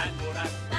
Ben Burak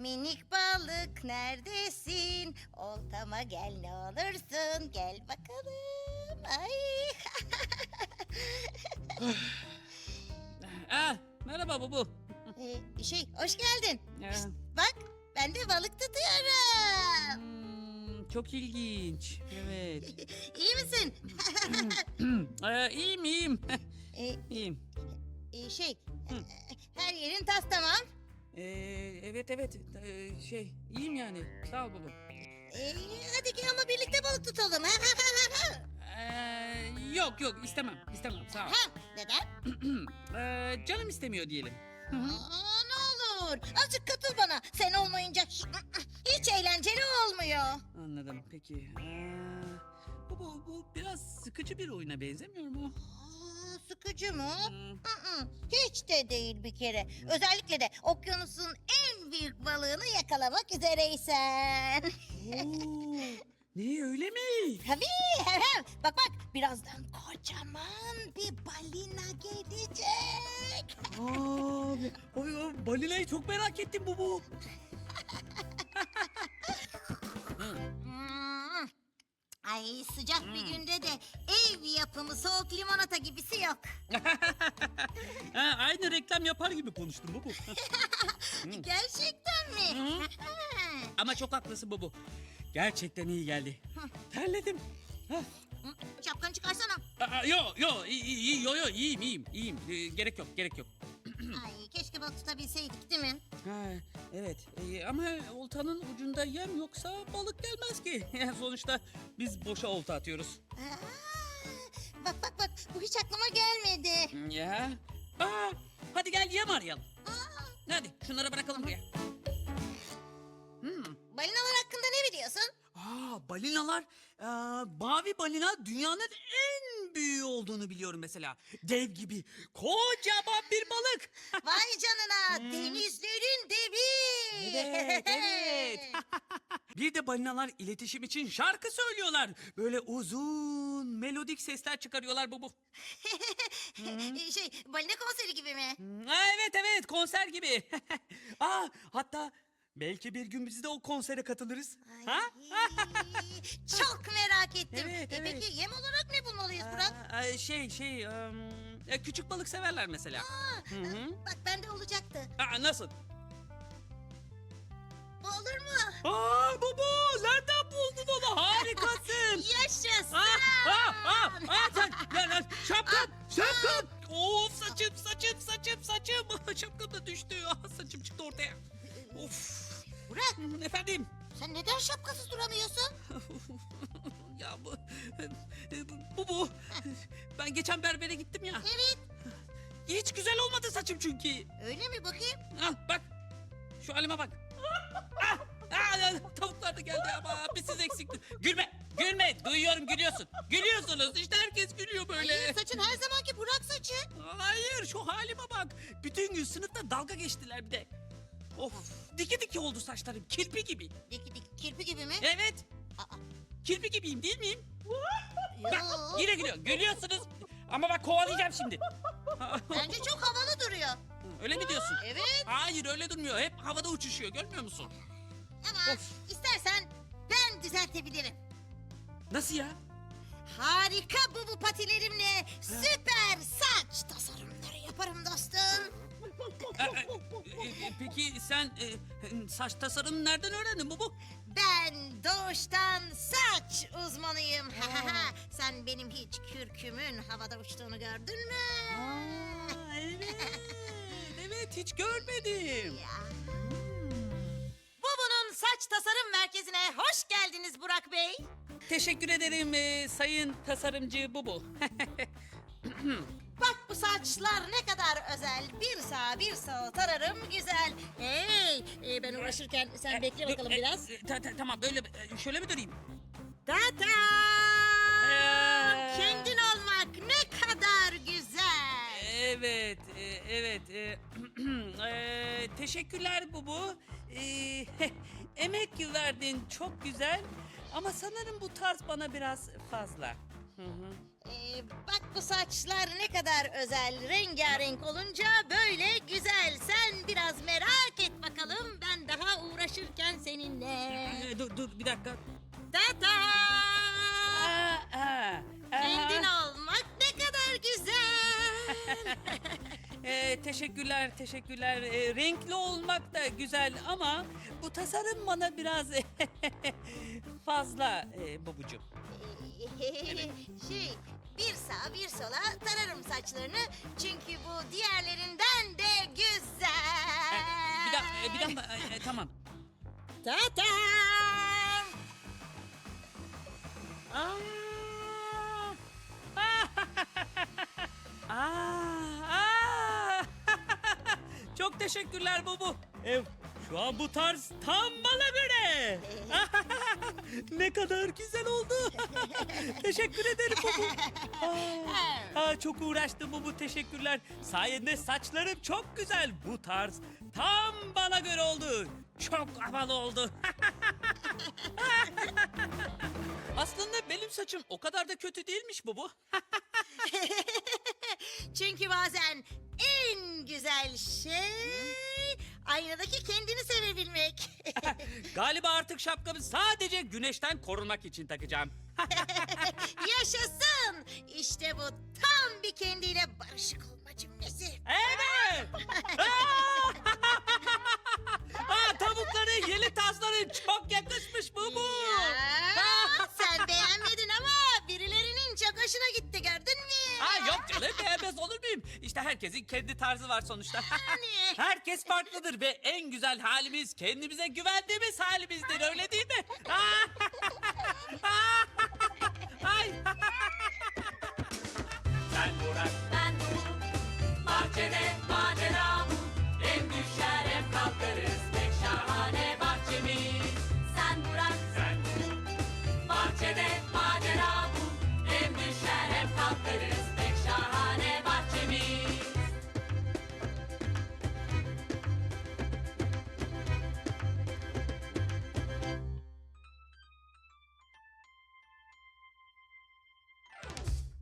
minik balık neredesin? Oltama gel ne olursun. Gel bakalım. Ay. Ah, merhaba Bubu. Ee, şey hoş geldin. Ya, Bak ben de balık tutuyorum. hmm, çok ilginç. Evet. İyi misin? Ee, iyiyim iyiyim. Ee, iyiyim. e, şey her yerin tas tamam. Ee, evet evet ee, şey iyiyim yani. Sağ ol Bubu. Ee, hadi gel ama birlikte balık tutalım. Ee, yok yok istemem istemem sağ ol. ha, neden? Ee, canım istemiyor diyelim. Hı hı. Aa, ne olur azıcık katıl bana. Sen olmayınca hiç, hiç eğlenceli olmuyor. Anladım peki. Ee, bu, bu, bu biraz sıkıcı bir oyuna benzemiyor mu? Aa, sıkıcı mı? Hmm, Hı-hı, Hiç de değil bir kere. Özellikle de okyanusun en büyük balığını yakalamak üzereysen. Oo, ne öyle mi? Tabii. hem hem. Bak bak birazdan kocaman bir balina gelecek. Aa, abi, abi, balinayı çok merak ettim Bubu. Hmm. Ay sıcak bir günde de ev yapımı soğuk limonata gibisi yok. Ha, aynı reklam yapar gibi konuştun Bubu. Gerçekten mi? Ama çok haklısın Bubu. Gerçekten iyi geldi. Terledim. Hah. Şapkanı çıkarsana. Aa, yo yo iyi, yo yo iyiyim iyiyim iyiyim. Ee, gerek yok gerek yok. Ay keşke balık tutabilseydik değil mi? Ha, evet Ee, ama oltanın ucunda yem yoksa balık gelmez ki. Sonuçta biz boşa olta atıyoruz. Aa, bak bak bak bu hiç aklıma gelmedi. Ya. Aa, hadi gel yem arayalım. Hadi şunları bırakalım buraya. Hmm. Balinalar hakkında ne biliyorsun? Aa, balinalar, aa, mavi balina dünyanın en büyüğü olduğunu biliyorum mesela. Dev gibi, kocaman bir balık. Vay canına denizlerin devi. Evet, evet. bir de balinalar iletişim için şarkı söylüyorlar. Böyle uzun, melodik sesler çıkarıyorlar bu bu. şey balina konseri gibi mi? Ha, evet evet, konser gibi. Aa, hatta belki bir gün biz de o konsere katılırız. Ha? Ay, çok merak ettim. Evet, E, evet. Peki yem olarak ne bulmalıyız Burak? Aa, şey şey, e, küçük balık severler mesela. Hı hı. Bak bende olacaktı. Aa, nasıl? Bu olur mu? Aa baba nereden buldun onu harikasın. Bu, bu. Ben geçen berbere gittim ya. Evet. Hiç güzel olmadı saçım çünkü. Öyle mi bakayım? Al bak. Şu halime bak. Ah, ah, tavuklar da geldi ama bir siz eksikti. Gülme, gülme. Duyuyorum gülüyorsun. Gülüyorsunuz. İşte herkes gülüyor böyle. Ay, saçın her zamanki Burak saçı. Hayır, şu halime bak. Bütün gün sınıfta dalga geçtiler bir de. Of, diki diki oldu saçlarım. Kirpi gibi. Diki diki kirpi gibi mi? Evet, Aa, kirpi gibiyim değil miyim? Bak, yine gülüyor. Gülüyorsunuz. Ama bak kovalayacağım şimdi. Bence çok havalı duruyor. öyle mi diyorsun? Evet. Hayır, öyle durmuyor. Hep havada uçuşuyor. Görmüyor musun? Ama Of. istersen ben düzeltebilirim. Nasıl ya? Harika bu bu patilerimle süper saç tasarımları yaparım dostum. E, e, e, Peki sen e, saç tasarımını nereden öğrendin bu bu? Ben doğuştan saç uzmanıyım. Sen benim hiç kürkümün havada uçtuğunu gördün mü? Aa, evet. evet hiç görmedim. Ya. Bubu'nun saç tasarım merkezine hoş geldiniz Burak Bey. Teşekkür ederim e, sayın tasarımcı Bubu. Saçlar ne kadar özel. Bir sağ bir sol tararım güzel. Hey, e, ben uğraşırken sen bekle Dur, bakalım e, biraz. e, ta- ta- tamam böyle e, şöyle mi durayım? Tata! Ee. Kendin olmak ne kadar güzel. Evet, e, evet. e, e, teşekkürler Bubu. E, emek verdin, çok güzel. Ama sanırım bu tarz bana biraz fazla. Hı hı. Ee, bak bu saçlar ne kadar özel. Rengarenk olunca böyle güzel. Sen biraz merak et bakalım. Ben daha uğraşırken seninle. E, dur, dur bir dakika. Tata! Aa, aa, Kendin aha. olmak ne kadar güzel. E, teşekkürler, teşekkürler. E, renkli olmak da güzel ama bu tasarım bana biraz fazla e, Bubucuğum. şey, bir sağa bir sola tararım saçlarını. Çünkü bu diğerlerinden de güzel. bir dakika, e, bir dakika. e, e, tamam. Tatam! Aa, aa. Çok teşekkürler Bubu. Ev, şu an bu tarz tam bana göre. Ne kadar güzel oldu. Teşekkür ederim Bubu. Aa, aa, çok uğraştım Bubu teşekkürler. Sayende saçlarım çok güzel. Bu tarz tam bana göre oldu. Çok havalı oldu. Aslında benim saçım o kadar da kötü değilmiş Bubu. Çünkü bazen en güzel şey aynadaki kendini sevebilmek. Galiba artık şapkamı sadece güneşten korunmak için takacağım. Yaşasın! İşte bu tam bir kendiyle barışık olma cümlesi. Evet! Aa! Tavukların yeni tasların çok yakışmış bu bu. Ya, sen beğenmedin ama birilerinin çok hoşuna gitti gördün? Ha yok canım beğenmez olur muyum? İşte herkesin kendi tarzı var sonuçta. Herkes farklıdır ve en güzel halimiz kendimize güvendiğimiz halimizdir öyle değil mi? Ay. Sen Burak. Ben Burak. Bahçede.